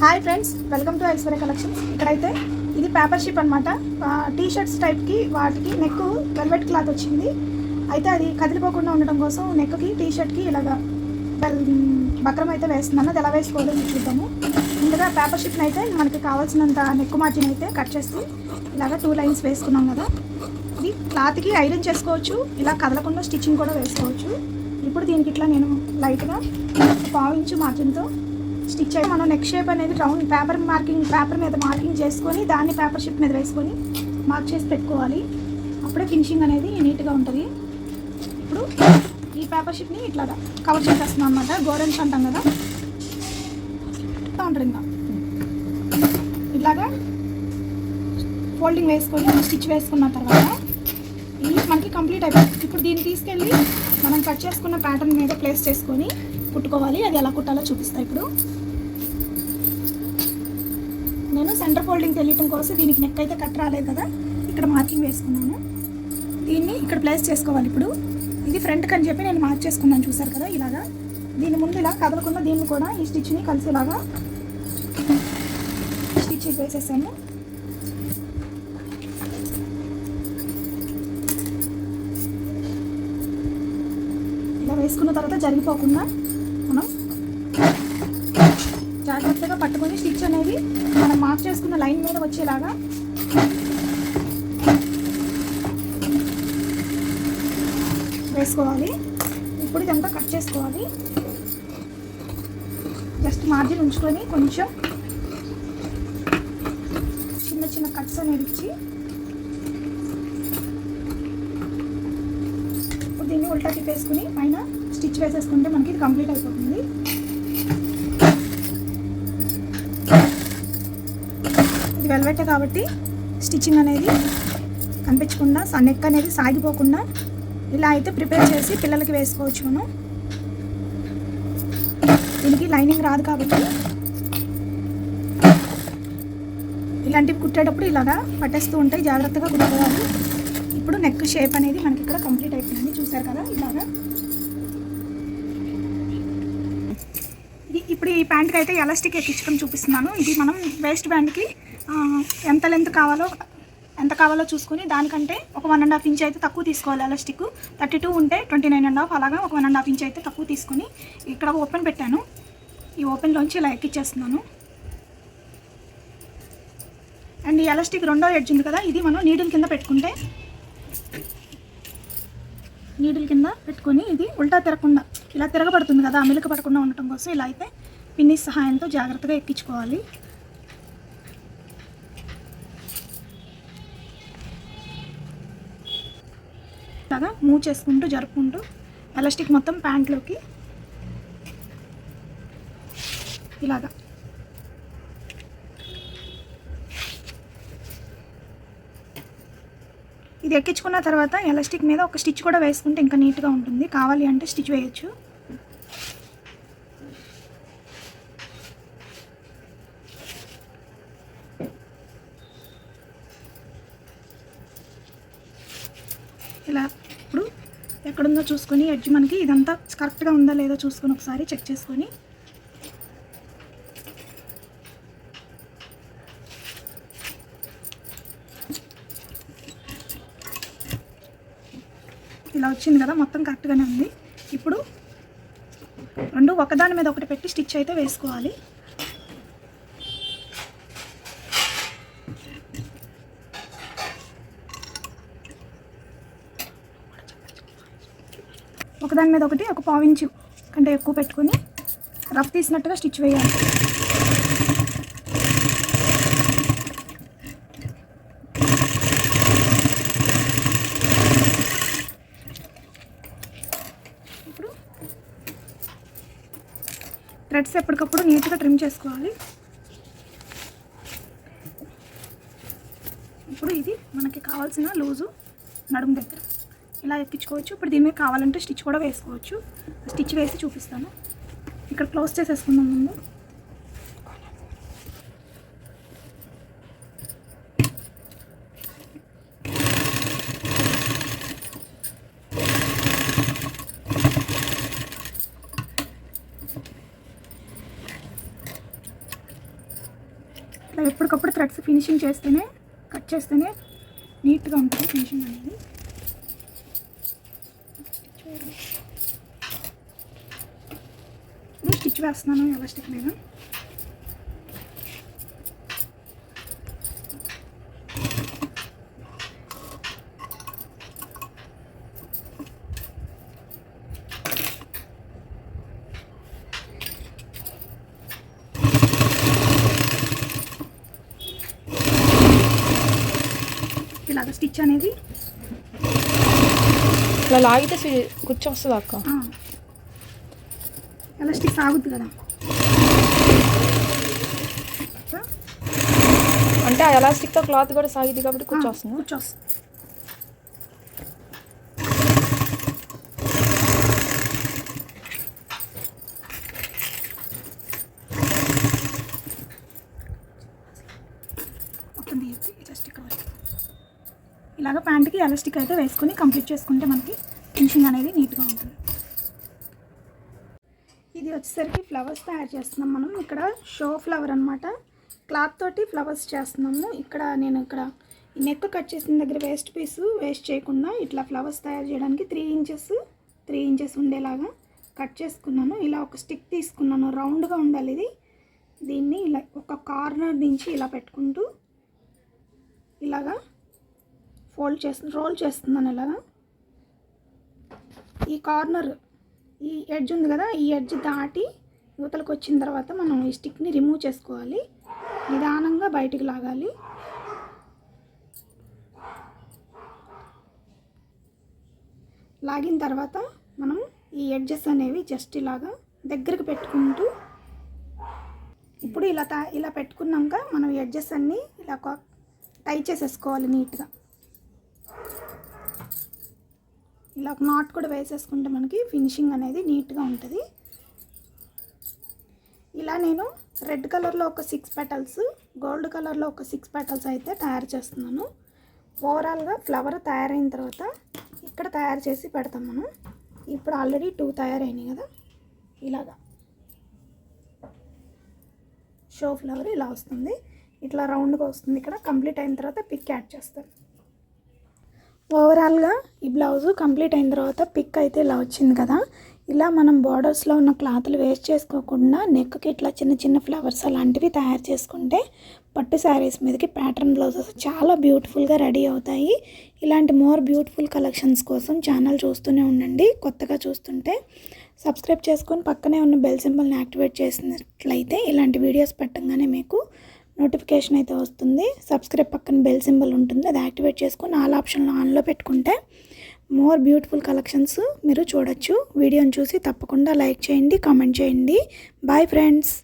Hi friends welcome to Aishwarya collections. ఇక్కడైతే ఇది paper ship అనమాట టీ షర్ట్స్ టైప్కి వాటికి నెక్ వెల్వెట్ క్లాత్ వచ్చింది. అయితే అది కదిలిపోకుండా ఉండడం కోసం నెక్కి టీ షర్ట్కి ఇలాగా బక్రం అయితే వేస్తున్నాను. అది ఎలా వేసుకోవాలో చూద్దాము. ముందుగా పేపర్ షిప్ని అయితే మనకి కావాల్సినంత నెక్ మార్జిన్ అయితే కట్ చేసి ఇలాగ టూ లైన్స్ వేసుకున్నాం కదా. ఇది క్లాత్కి ఐరన్ చేసుకోవచ్చు ఇలా కదలకుండా స్టిచ్చింగ్ కూడా వేసుకోవచ్చు. ఇప్పుడు దీనికి ఇట్లా నేను లైట్గా పావించు మార్జిన్తో స్టిచ్ అయ్యి మనం నెక్ షేప్ అనేది రౌండ్ పేపర్ మార్కింగ్ పేపర్ మీద మార్కింగ్ చేసుకొని దాన్ని పేపర్ షిప్ మీద వేసుకొని మార్క్ చేసి పెట్టుకోవాలి. అప్పుడే ఫినిషింగ్ అనేది నీట్గా ఉంటుంది. ఇప్పుడు ఈ పేపర్ షిప్ని ఇట్లాగా కవర్ చేసేస్తున్నాం అనమాట గోరెన్స్ అంటాం కదా. ఉంటుంది ఇంకా. ఫోల్డింగ్ వేసుకొని స్టిచ్ వేసుకున్న తర్వాత ఇది మనకి కంప్లీట్ అయిపోతుంది. ఇప్పుడు దీన్ని తీసుకెళ్ళి మనం కట్ చేసుకున్న ప్యాటర్న్ మీద ప్లేస్ చేసుకొని కుట్టుకోవాలి. అది ఎలా కుట్టాలో చూపిస్తా ఇప్పుడు. నేను సెంటర్ ఫోల్డింగ్ తెలియటం కోసం దీనికి నెక్ అయితే కట్ రాలేదు కదా? ఇక్కడ మార్కింగ్ వేసుకున్నాను. దీన్ని ఇక్కడ ప్లేస్ చేసుకోవాలి ఇప్పుడు. ఇది ఫ్రంట్కి అని చెప్పి నేను మార్క్ చేసుకున్నాను చూసారు కదా? ఇలాగా. దీని ముందు ఇలా కదలకుండా దీన్ని కూడా ఈ స్టిచ్ని కలిసి ఇలాగా స్టిచ్ వేసేసాను. ఇలా వేసుకున్న తర్వాత జరిగిపోకుండా పెట్టుకొని స్టిచ్ అనేది మనం మార్క్ చేసుకున్న లైన్ మీద వచ్చేలాగా. వేసుకోవాలి. ఇప్పుడు ఇదంతా కట్ చేసుకోవాలి. జస్ట్ మార్జిన్ ఉంచుకొని కొంచెం చిన్న చిన్న కట్స్ అనేది ఇచ్చి ఇప్పుడు దీన్ని ఉల్టా తిప్పేసుకుని పైన స్టిచ్ వేసేసుకుంటే మనకి ఇది కంప్లీట్ అయిపోతుంది. ఇది వెల్వెట్ కాబట్టి స్టిచ్చింగ్ అనేది కనిపించకుండా నెక్ అనేది సాగిపోకుండా ఇలా అయితే ప్రిపేర్ చేసి పిల్లలకి వేసుకోవచ్చు మనం. దీనికి లైనింగ్ రాదు కాబట్టి ఇలాంటివి కుట్టేటప్పుడు ఇలాగా పట్టేస్తూ ఉంటాయి జాగ్రత్తగా కుట్టుకోవాలి. ఇప్పుడు నెక్ షేప్ అనేది మనకి ఇక్కడ కంప్లీట్ అయిపోయింది. చూసారు కదా ఇలాగా. ఇది ఇప్పుడు ఈ ప్యాంట్కి అయితే ఎలాస్టిక్ ఎక్కించడం చూపిస్తున్నాను. ఇది మనం వేస్ట్ బ్యాండ్కి ఎంత లెంత్ కావాలో ఎంత కావాలో చూసుకొని దానికంటే ఒక వన్ అండ్ హాఫ్ ఇంచ్ అయితే తక్కువ తీసుకోవాలి ఎలాస్టిక్ థర్టీ టూ ఉంటే ట్వంటీ నైన్ అండ్ హాఫ్ అలాగా ఒక వన్ అండ్ హాఫ్ ఇంచ్ అయితే తక్కువ తీసుకొని ఇక్కడ ఓపెన్ పెట్టాను. ఈ ఓపెన్లోంచి ఇలా ఎక్కిచ్చేస్తున్నాను. అండ్ ఈ ఎలాస్టిక్ రెండో ఎడ్జ్ ఉంది కదా ఇది మనం నీడిల్ కింద పెట్టుకుంటే నీడిల్ కింద పెట్టుకొని ఇది ఉల్టా తిరగకుండా ఇలా తిరగబడుతుంది కదా అమిలిక పడకుండా ఉండటం కోసం ఇలా అయితే పిన్నిస్ సహాయంతో జాగ్రత్తగా ఎక్కించుకోవాలి. ఇలాగా మూవ్ చేసుకుంటూ జరుపుకుంటూ ఎలాస్టిక్ మొత్తం ప్యాంట్లోకి ఇలాగా. ఇది ఎక్కించుకున్న తర్వాత ఎలాస్టిక్ మీద ఒక స్టిచ్ కూడా వేసుకుంటే ఇంకా నీట్గా ఉంటుంది. కావాలి అంటే స్టిచ్ వేయచ్చు. ఇలా ఇప్పుడు ఎక్కడుందో చూసుకొని ఎడ్జ్ మనకి ఇదంతా కరెక్ట్గా ఉందా లేదో చూసుకొని ఒకసారి చెక్ చేసుకొని. ఇలా వచ్చింది కదా మొత్తం కరెక్ట్గానే ఉంది. ఇప్పుడు రెండు ఒకదాని మీద ఒకటి పెట్టి స్టిచ్ అయితే వేసుకోవాలి. ఒకదాని మీద ఒకటి ఒక పావించు కంటే ఎక్కువ పెట్టుకొని రఫ్ తీసినట్టుగా స్టిచ్ వేయాలి. ఇప్పుడు థ్రెడ్స్ ఎప్పటికప్పుడు నీట్గా ట్రిమ్ చేసుకోవాలి. ఇప్పుడు ఇది మనకి కావాల్సిన లూజు నడుము దగ్గర. ఇలా ఎక్కించుకోవచ్చు. ఇప్పుడు దీని మీద కావాలంటే స్టిచ్ కూడా వేసుకోవచ్చు. స్టిచ్ వేసి చూపిస్తాను. ఇక్కడ క్లోజ్ చేసేసుకుందాం ముందు. ఇట్లా ఎప్పటికప్పుడు థ్రెడ్స్ ఫినిషింగ్ చేస్తేనే కట్ చేస్తేనే నీట్గా ఉంటుంది ఫినిషింగ్ అనేది. ఇప్పుడు స్టిచ్ వేస్తున్నాను ఎలాస్టిక్ మీద ఇలాగ స్టిచ్ అనేది ఇట్లా లాగితే వస్తుంది అక్క. ఎలాస్టిక్ సాగుద్ది కదా. అంటే ఆ ఎలాస్టిక్తో క్లాత్ కూడా సాగిద్ది కాబట్టి కుచ్చు వస్తుంది కూర్చోస్తుంది మొత్తం తీయద్దు ఎలాస్టిక్ వరకు ఇలాగ ప్యాంట్కి ఎలాస్టిక్ అయితే వేసుకుని కంప్లీట్ చేసుకుంటే మనకి ఫినిషింగ్ అనేది నీట్గా ఉంటుంది. ఇది వచ్చేసరికి ఫ్లవర్స్ తయారు చేస్తున్నాం మనం. ఇక్కడ షో ఫ్లవర్ అనమాట క్లాత్ తోటి ఫ్లవర్స్ చేస్తున్నాము. ఇక్కడ నేను ఇక్కడ నెక్ కట్ చేసిన దగ్గర వేస్ట్ పీస్ వేస్ట్ చేయకుండా ఇట్లా ఫ్లవర్స్ తయారు చేయడానికి త్రీ ఇంచెస్ త్రీ ఇంచెస్ ఉండేలాగా కట్ చేసుకున్నాను. ఇలా ఒక స్టిక్ తీసుకున్నాను. రౌండ్గా ఉండాలి ఇది. దీన్ని ఇలా ఒక కార్నర్ నుంచి ఇలా పెట్టుకుంటూ ఇలాగా ఫోల్డ్ చేస్తు రోల్ చేస్తున్నాను ఇలాగా ఈ కార్నర్ ఈ ఎడ్జ్ ఉంది కదా ఈ ఎడ్జ్ దాటి యువతలకు వచ్చిన తర్వాత మనం ఈ స్టిక్ని రిమూవ్ చేసుకోవాలి. నిదానంగా బయటికి లాగాలి. లాగిన తర్వాత మనం ఈ ఎడ్జెస్ అనేవి జస్ట్ ఇలాగా దగ్గరకు పెట్టుకుంటూ ఇప్పుడు ఇలా ఇలా పెట్టుకున్నాక మనం ఎడ్జెస్ అన్నీ ఇలా టై చేసేసుకోవాలి నీట్గా. ఇలా ఒక నాట్ కూడా వేసేసుకుంటే మనకి ఫినిషింగ్ అనేది నీట్గా ఉంటుంది. ఇలా నేను రెడ్ కలర్లో ఒక సిక్స్ పెటల్స్ గోల్డ్ కలర్లో ఒక సిక్స్ పెటల్స్ అయితే తయారు చేస్తున్నాను. ఓవరాల్గా ఫ్లవర్ తయారైన తర్వాత ఇక్కడ తయారు చేసి పెడతాం మనం. ఇప్పుడు ఆల్రెడీ టూ తయారైనాయి కదా. ఇలాగా. షో ఫ్లవర్ ఇలా వస్తుంది. ఇట్లా రౌండ్గా వస్తుంది. ఇక్కడ కంప్లీట్ అయిన తర్వాత పిక్ యాడ్ చేస్తాను. ఓవరాల్గా ఈ బ్లౌజు కంప్లీట్ అయిన తర్వాత పిక్ అయితే ఇలా వచ్చింది కదా. ఇలా మనం బార్డర్స్లో ఉన్న క్లాత్లు వేస్ట్ చేసుకోకుండా నెక్కి ఇట్లా చిన్న చిన్న ఫ్లవర్స్ అలాంటివి తయారు చేసుకుంటే పట్టు శారీస్ మీదకి ప్యాటర్న్ బ్లౌజెస్ చాలా బ్యూటిఫుల్గా రెడీ అవుతాయి. ఇలాంటి మోర్ బ్యూటిఫుల్ కలెక్షన్స్ కోసం ఛానల్ చూస్తూనే ఉండండి. కొత్తగా చూస్తుంటే సబ్స్క్రైబ్ చేసుకొని పక్కనే ఉన్న బెల్ సింబల్ని యాక్టివేట్ చేసినట్లయితే ఇలాంటి వీడియోస్ పెట్టంగానే మీకు నోటిఫికేషన్ అయితే వస్తుంది. సబ్స్క్రైబ్ పక్కన బెల్ సింబల్ ఉంటుంది. అది యాక్టివేట్ చేసుకొని ఆల్ ఆప్షన్లో ఆన్లో పెట్టుకుంటే మోర్ బ్యూటిఫుల్ కలెక్షన్స్ మీరు చూడొచ్చు. వీడియోని చూసి తప్పకుండా లైక్ చేయండి కామెంట్ చేయండి. Bye friends.